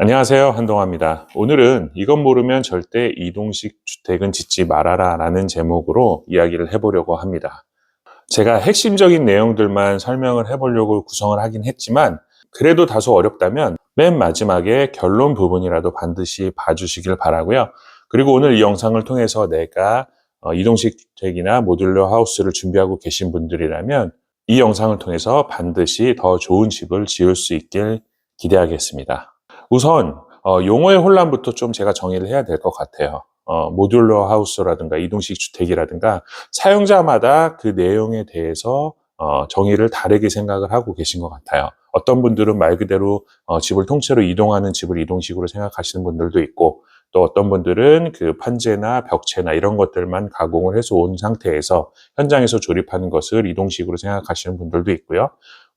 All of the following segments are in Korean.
안녕하세요. 한동화입니다. 오늘은 이것 모르면 절대 이동식 주택은 짓지 말아라 라는 제목으로 이야기를 해보려고 합니다. 제가 핵심적인 내용들만 설명을 해보려고 구성을 하긴 했지만 그래도 다소 어렵다면 맨 마지막에 결론 부분이라도 반드시 봐주시길 바라고요. 그리고 오늘 이 영상을 통해서 내가 어, 이동식 주택이나 모듈러 하우스를 준비하고 계신 분들이라면 이 영상을 통해서 반드시 더 좋은 집을 지을 수 있길 기대하겠습니다. 우선 어, 용어의 혼란부터 좀 제가 정의를 해야 될 것 같아요. 어, 모듈러 하우스라든가 이동식 주택이라든가 사용자마다 그 내용에 대해서 어, 정의를 다르게 생각을 하고 계신 것 같아요. 어떤 분들은 말 그대로 어, 집을 통째로 이동하는 집을 이동식으로 생각하시는 분들도 있고 또 어떤 분들은 그 판재나 벽체나 이런 것들만 가공을 해서 온 상태에서 현장에서 조립하는 것을 이동식으로 생각하시는 분들도 있고요.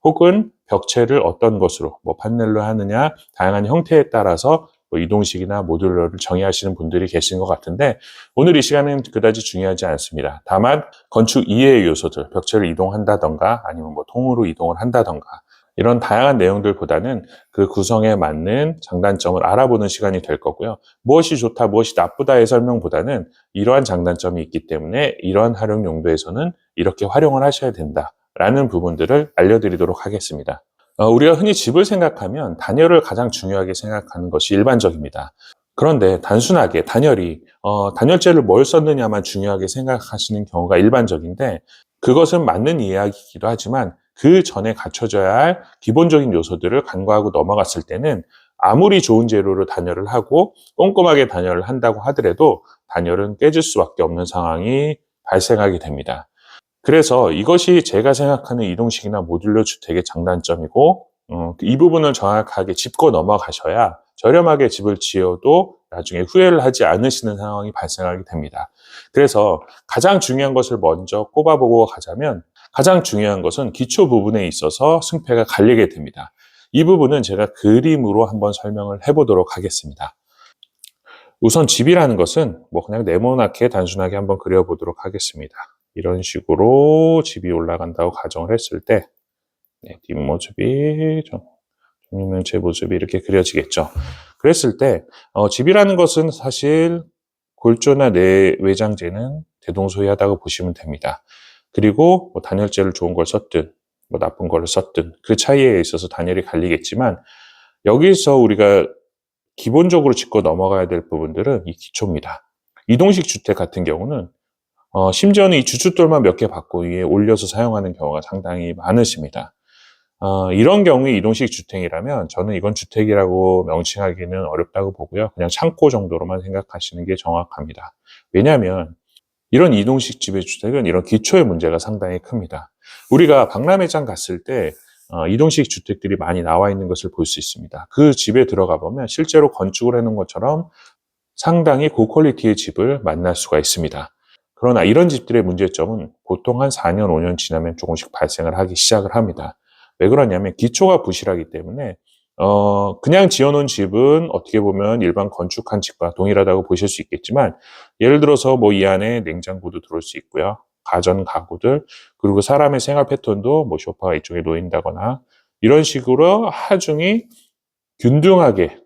혹은 벽체를 어떤 것으로 뭐 판넬로 하느냐 다양한 형태에 따라서 뭐 이동식이나 모듈러를 정의하시는 분들이 계신 것 같은데 오늘 이 시간은 그다지 중요하지 않습니다. 다만 건축 이해의 요소들, 벽체를 이동한다던가 아니면 뭐 통으로 이동을 한다던가 이런 다양한 내용들보다는 그 구성에 맞는 장단점을 알아보는 시간이 될 거고요. 무엇이 좋다, 무엇이 나쁘다의 설명보다는 이러한 장단점이 있기 때문에 이러한 활용 용도에서는 이렇게 활용을 하셔야 된다. 라는 부분들을 알려드리도록 하겠습니다. 어, 우리가 흔히 집을 생각하면 단열을 가장 중요하게 생각하는 것이 일반적입니다. 그런데 단순하게 단열이 어, 단열재를 뭘 썼느냐만 중요하게 생각하시는 경우가 일반적인데 그것은 맞는 이야기이기도 하지만 그 전에 갖춰져야 할 기본적인 요소들을 간과하고 넘어갔을 때는 아무리 좋은 재료로 단열을 하고 꼼꼼하게 단열을 한다고 하더라도 단열은 깨질 수밖에 없는 상황이 발생하게 됩니다. 그래서 이것이 제가 생각하는 이동식이나 모듈러 주택의 장단점이고 음, 이 부분을 정확하게 짚고 넘어가셔야 저렴하게 집을 지어도 나중에 후회를 하지 않으시는 상황이 발생하게 됩니다. 그래서 가장 중요한 것을 먼저 꼽아보고 가자면 가장 중요한 것은 기초 부분에 있어서 승패가 갈리게 됩니다. 이 부분은 제가 그림으로 한번 설명을 해보도록 하겠습니다. 우선 집이라는 것은 뭐 그냥 네모나게 단순하게 한번 그려보도록 하겠습니다. 이런 식으로 집이 올라간다고 가정을 했을 때 네, 뒷모습이 정리면 제 모습이 이렇게 그려지겠죠. 그랬을 때 어, 집이라는 것은 사실 골조나 내외장재는 대동소이하다고 보시면 됩니다. 그리고 뭐 단열재를 좋은 걸 썼든 뭐 나쁜 걸 썼든 그 차이에 있어서 단열이 갈리겠지만 여기서 우리가 기본적으로 짚고 넘어가야 될 부분들은 이 기초입니다. 이동식 주택 같은 경우는 어, 심지어는 이 주춧돌만 몇 개 받고 위에 올려서 사용하는 경우가 상당히 많으십니다. 어, 이런 경우에 이동식 주택이라면 저는 이건 주택이라고 명칭하기는 어렵다고 보고요. 그냥 창고 정도로만 생각하시는 게 정확합니다. 왜냐하면 이런 이동식 지배 주택은 이런 기초의 문제가 상당히 큽니다. 우리가 박람회장 갔을 때 어, 이동식 주택들이 많이 나와 있는 것을 볼 수 있습니다. 그 집에 들어가 보면 실제로 건축을 해놓은 것처럼 상당히 고퀄리티의 집을 만날 수가 있습니다. 그러나 이런 집들의 문제점은 보통 한 4년, 5년 지나면 조금씩 발생을 하기 시작을 합니다. 왜 그러냐면 기초가 부실하기 때문에 어, 그냥 지어놓은 집은 어떻게 보면 일반 건축한 집과 동일하다고 보실 수 있겠지만 예를 들어서 뭐 이 안에 냉장고도 들어올 수 있고요. 가전 가구들 그리고 사람의 생활 패턴도 뭐 소파가 이쪽에 놓인다거나 이런 식으로 하중이 균등하게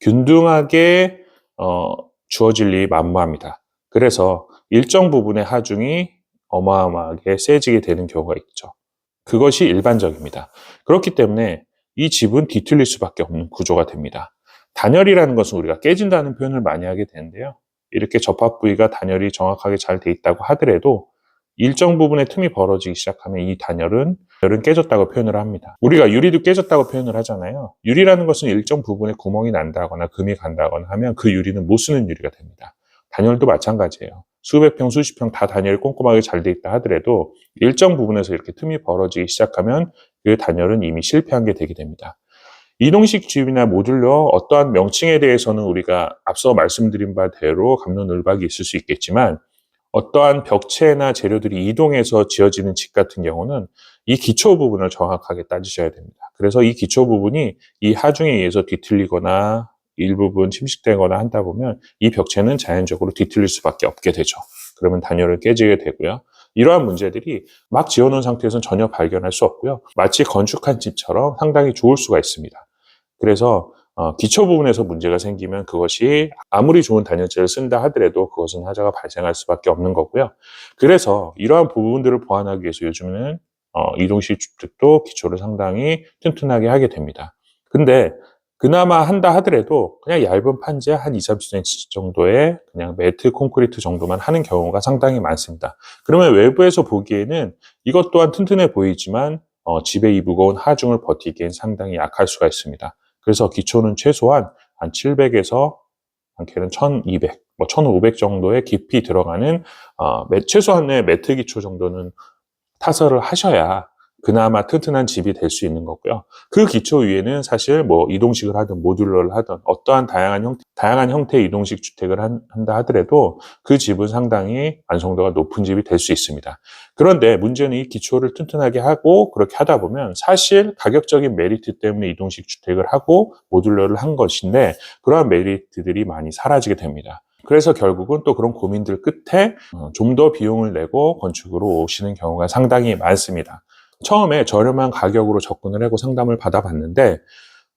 균등하게 어, 주어질 일이 만무합니다. 그래서 일정 부분의 하중이 어마어마하게 세지게 되는 경우가 있죠. 그것이 일반적입니다. 그렇기 때문에 이 집은 뒤틀릴 수밖에 없는 구조가 됩니다. 단열이라는 것은 우리가 깨진다는 표현을 많이 하게 되는데요. 이렇게 접합 부위가 단열이 정확하게 잘 돼 있다고 하더라도 일정 부분의 틈이 벌어지기 시작하면 이 단열은 열은 깨졌다고 표현을 합니다. 우리가 유리도 깨졌다고 표현을 하잖아요. 유리라는 것은 일정 부분에 구멍이 난다거나 금이 간다거나 하면 그 유리는 못 쓰는 유리가 됩니다. 단열도 마찬가지예요. 수백 평, 수십 평 다 단열이 꼼꼼하게 잘 돼 있다 하더라도 일정 부분에서 이렇게 틈이 벌어지기 시작하면 그 단열은 이미 실패한 게 되게 됩니다. 이동식 집이나 모듈러 어떠한 명칭에 대해서는 우리가 앞서 말씀드린 바대로 감론을박이 있을 수 있겠지만 어떠한 벽체나 재료들이 이동해서 지어지는 집 같은 경우는 이 기초 부분을 정확하게 따지셔야 됩니다. 그래서 이 기초 부분이 이 하중에 의해서 뒤틀리거나 일부분 침식되거나 한다 보면 이 벽체는 자연적으로 뒤틀릴 수밖에 없게 되죠. 그러면 단열을 깨지게 되고요. 이러한 문제들이 막 지어놓은 상태에서는 전혀 발견할 수 없고요. 마치 건축한 집처럼 상당히 좋을 수가 있습니다. 그래서 어, 기초 부분에서 문제가 생기면 그것이 아무리 좋은 단열재를 쓴다 하더라도 그것은 하자가 발생할 수밖에 없는 거고요. 그래서 이러한 부분들을 보완하기 위해서 요즘에는 어, 이동식 주택도 기초를 상당히 튼튼하게 하게 됩니다. 근데 그나마 한다 하더라도 그냥 얇은 판재 한 2, 30cm 정도의 그냥 매트 콘크리트 정도만 하는 경우가 상당히 많습니다. 그러면 외부에서 보기에는 이것 또한 튼튼해 보이지만 어, 집의 이 무거운 하중을 버티기엔 상당히 약할 수가 있습니다. 그래서 기초는 최소한 한 700에서 많게는 1200, 뭐 1500 정도의 깊이 들어가는 어, 매- 최소한의 매트 기초 정도는 타설을 하셔야 그나마 튼튼한 집이 될 수 있는 거고요. 그 기초 위에는 사실 뭐 이동식을 하든 모듈러를 하든 어떠한 다양한 형 다양한 형태의 이동식 주택을 한, 한다 하더라도 그 집은 상당히 완성도가 높은 집이 될 수 있습니다. 그런데 문제는 이 기초를 튼튼하게 하고 그렇게 하다 보면 사실 가격적인 메리트 때문에 이동식 주택을 하고 모듈러를 한 것인데 그러한 메리트들이 많이 사라지게 됩니다. 그래서 결국은 또 그런 고민들 끝에 어, 좀더 비용을 내고 건축으로 오시는 경우가 상당히 많습니다. 처음에 저렴한 가격으로 접근을 하고 상담을 받아봤는데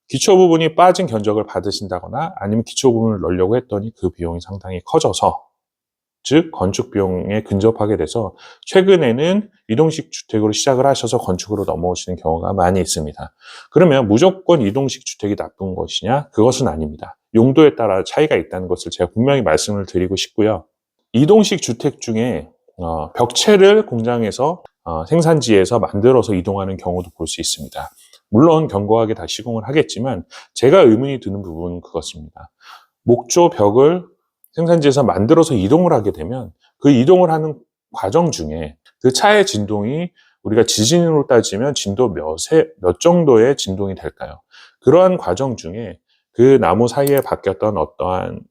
기초 부분이 빠진 견적을 받으신다거나 아니면 기초 부분을 넣으려고 했더니 그 비용이 상당히 커져서 즉 건축 비용에 근접하게 돼서 최근에는 이동식 주택으로 시작을 하셔서 건축으로 넘어오시는 경우가 많이 있습니다. 그러면 무조건 이동식 주택이 나쁜 것이냐? 그것은 아닙니다. 용도에 따라 차이가 있다는 것을 제가 분명히 말씀을 드리고 싶고요. 이동식 주택 중에 어, 벽체를 공장에서 어, 생산지에서 만들어서 이동하는 경우도 볼 수 있습니다. 물론 견고하게 다 시공을 하겠지만 제가 의문이 드는 부분은 그것입니다. 목조 벽을 생산지에서 만들어서 이동을 하게 되면 그 이동을 하는 과정 중에 그 차의 진동이 우리가 지진으로 따지면 진도 몇에 몇 정도의 진동이 될까요? 그러한 과정 중에 그 나무 사이에 바뀌었던 어떠한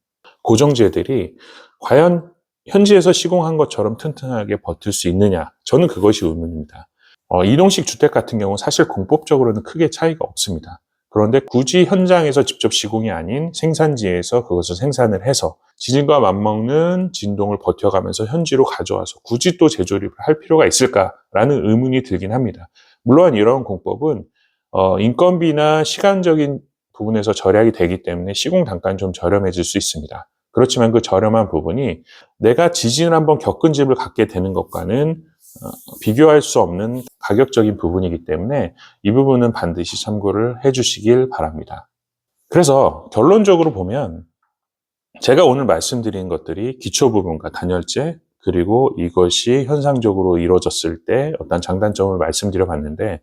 고정재들이 과연 현지에서 시공한 것처럼 튼튼하게 버틸 수 있느냐? 저는 그것이 의문입니다. 어, 이동식 주택 같은 경우는 사실 공법적으로는 크게 차이가 없습니다. 그런데 굳이 현장에서 직접 시공이 아닌 생산지에서 그것을 생산을 해서 지진과 맞먹는 진동을 버텨가면서 현지로 가져와서 굳이 또 재조립을 할 필요가 있을까라는 의문이 들긴 합니다. 물론 이런 공법은 어, 인건비나 시간적인 부분에서 절약이 되기 때문에 시공 단가는 좀 저렴해질 수 있습니다. 그렇지만 그 저렴한 부분이 내가 지진을 한번 겪은 집을 갖게 되는 것과는 어, 비교할 수 없는 가격적인 부분이기 때문에 이 부분은 반드시 참고를 해주시길 바랍니다. 그래서 결론적으로 보면 제가 오늘 말씀드린 것들이 기초 부분과 단열재 그리고 이것이 현상적으로 이루어졌을 때 어떤 장단점을 말씀드려 봤는데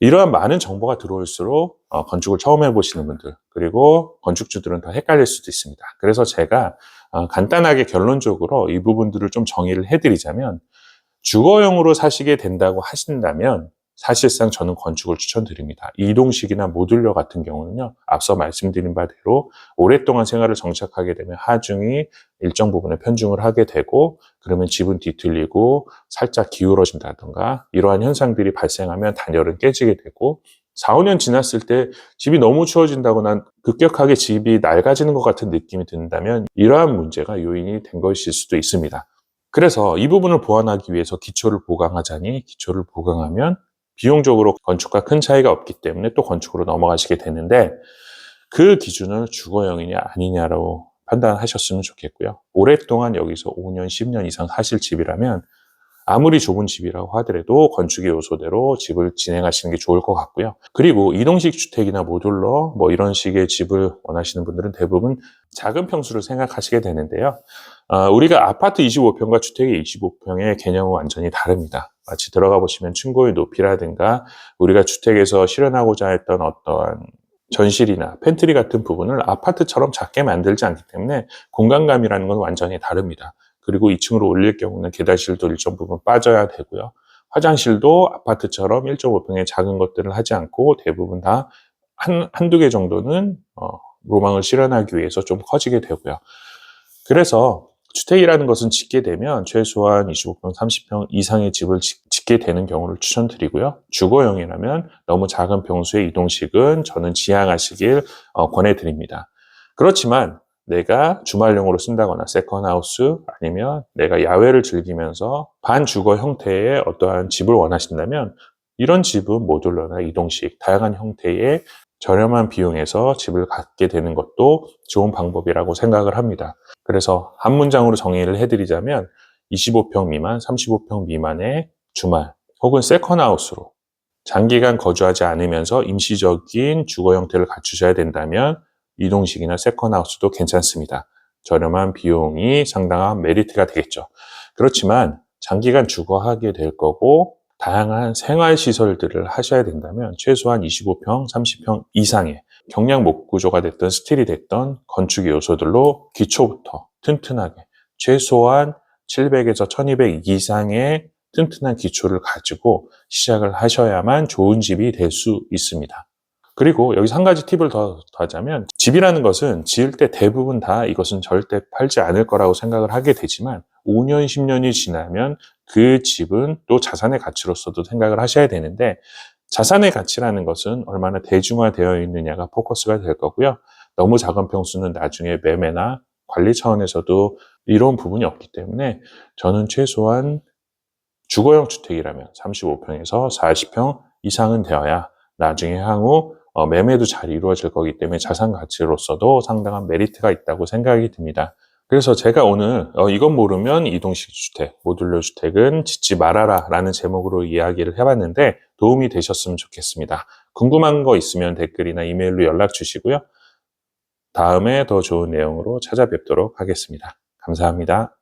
이러한 많은 정보가 들어올수록 어, 건축을 처음 해보시는 분들 그리고 건축주들은 더 헷갈릴 수도 있습니다. 그래서 제가 어, 간단하게 결론적으로 이 부분들을 좀 정의를 해드리자면 주거용으로 사시게 된다고 하신다면 사실상 저는 건축을 추천드립니다. 이동식이나 모듈러 같은 경우는요, 앞서 말씀드린 바대로 오랫동안 생활을 정착하게 되면 하중이 일정 부분에 편중을 하게 되고, 그러면 집은 뒤틀리고 살짝 기울어진다던가, 이러한 현상들이 발생하면 단열은 깨지게 되고, 4, 5년 지났을 때 집이 너무 추워진다거나 급격하게 집이 낡아지는 것 같은 느낌이 든다면 이러한 문제가 요인이 된 것일 수도 있습니다. 그래서 이 부분을 보완하기 위해서 기초를 보강하자니 기초를 보강하면 비용적으로 건축과 큰 차이가 없기 때문에 또 건축으로 넘어가시게 되는데 그 기준을 주거용이냐 아니냐로 판단하셨으면 좋겠고요. 오랫동안 여기서 5년, 10년 이상 사실 집이라면 아무리 좁은 집이라고 하더라도 건축의 요소대로 집을 진행하시는 게 좋을 것 같고요. 그리고 이동식 주택이나 모듈러 뭐 이런 식의 집을 원하시는 분들은 대부분 작은 평수를 생각하시게 되는데요. 어, 우리가 아파트 25평과 주택의 25평의 개념은 완전히 다릅니다. 마치 들어가 보시면 층고의 높이라든가 우리가 주택에서 실현하고자 했던 어떠한 전실이나 팬트리 같은 부분을 아파트처럼 작게 만들지 않기 때문에 공간감이라는 건 완전히 다릅니다. 그리고 2층으로 올릴 경우는 계단실도 일정 부분 빠져야 되고요. 화장실도 아파트처럼 1.5평의 작은 것들을 하지 않고 대부분 다 한, 한두 개 정도는 어, 로망을 실현하기 위해서 좀 커지게 되고요. 그래서 주택이라는 것은 짓게 되면 최소한 25평, 30평 이상의 집을 짓, 게 되는 경우를 추천드리고요. 주거용이라면 너무 작은 평수의 이동식은 저는 지양하시길 어, 권해드립니다. 그렇지만 내가 주말용으로 쓴다거나 세컨하우스 아니면 내가 야외를 즐기면서 반주거 형태의 어떠한 집을 원하신다면 이런 집은 모듈러나 이동식, 다양한 형태의 저렴한 비용에서 집을 갖게 되는 것도 좋은 방법이라고 생각을 합니다. 그래서 한 문장으로 정의를 해드리자면 25평 미만, 35평 미만의 주말 혹은 세컨하우스로 장기간 거주하지 않으면서 임시적인 주거 형태를 갖추셔야 된다면 이동식이나 세컨하우스도 괜찮습니다. 저렴한 비용이 상당한 메리트가 되겠죠. 그렇지만 장기간 주거하게 될 거고 다양한 생활 시설들을 하셔야 된다면 최소한 25평, 30평 이상의 경량 목구조가 됐던 스틸이 됐던 건축 요소들로 기초부터 튼튼하게 최소한 700에서 1200 이상의 튼튼한 기초를 가지고 시작을 하셔야만 좋은 집이 될 수 있습니다. 그리고 여기서 한 가지 팁을 더 더하자면 집이라는 것은 지을 때 대부분 다 이것은 절대 팔지 않을 거라고 생각을 하게 되지만 5년, 10년이 지나면 그 집은 또 자산의 가치로서도 생각을 하셔야 되는데 자산의 가치라는 것은 얼마나 대중화되어 있느냐가 포커스가 될 거고요. 너무 작은 평수는 나중에 매매나 관리 차원에서도 이런 부분이 없기 때문에 저는 최소한 주거용 주택이라면 35평에서 40평 이상은 되어야 나중에 향후 어, 매매도 잘 이루어질 거기 때문에 자산 가치로서도 상당한 메리트가 있다고 생각이 듭니다. 그래서 제가 오늘 어, 이건 모르면 이동식 주택, 모듈러 주택은 짓지 말아라 라는 제목으로 이야기를 해봤는데 도움이 되셨으면 좋겠습니다. 궁금한 거 있으면 댓글이나 이메일로 연락 주시고요. 다음에 더 좋은 내용으로 찾아뵙도록 하겠습니다. 감사합니다.